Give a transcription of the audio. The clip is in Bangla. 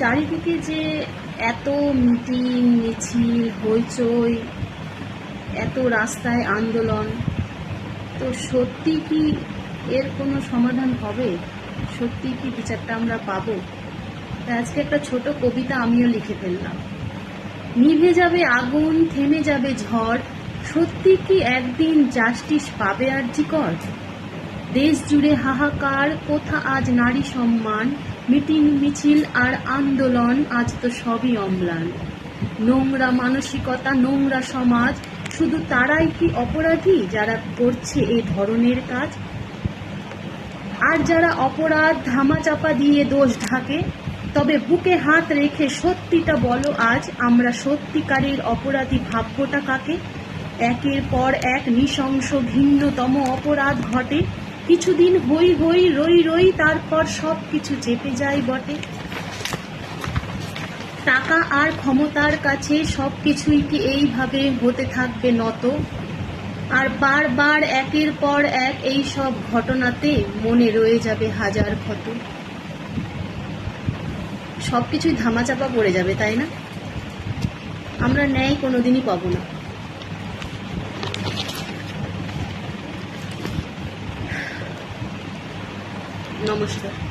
চারিদিকে যে এত মিটিং, মিছিল, হইচই, এত রাস্তায় আন্দোলন, তো সত্যি কি এর কোনো সমাধান হবে? সত্যি কি বিচারটা আমরা পাবো? তাই আজকে একটা ছোট কবিতা আমিও লিখে ফেললাম। নিভে যাবে আগুন, থেমে যাবে ঝড়, সত্যি কি একদিন জাস্টিস পাবে আরজিকর দেশ জুড়ে হাহাকার, কোথা আজ নারী সম্মান, মিটিং মিছিল আর আন্দোলন, আজ তো সবই অম্লান। নোংরা মানসিকতা, নোংরা সমাজ, শুধু তারাই কি অপরাধী যারা করছে এই ধরনের কাজ? আর যারা অপরাধ ধামাচাপা দিয়ে দোষ ঢাকে, তবে বুকে হাত রেখে সত্যিটা বলো আজ, আমরা সত্যিকারের অপরাধী ভাব্যটা কাকে? একের পর এক নৃশংস ভিন্নতম অপরাধ ঘটে কিছুদিন হই হই রই রই তারপর সব কিছু চেপে যায় বটে। টাকা আর ক্ষমতার কাছে সব কিছুই কি এইভাবে হতে থাকবে নত? আর বারবার একের পর এক এই সব ঘটনাতে মনে রয়ে যাবে হাজার ক্ষত। সব কিছুই ধামাচাপা পড়ে যাবে, তাই না? আমরা ন্যায় কোনোদিনই পাবো না। নমস্কার।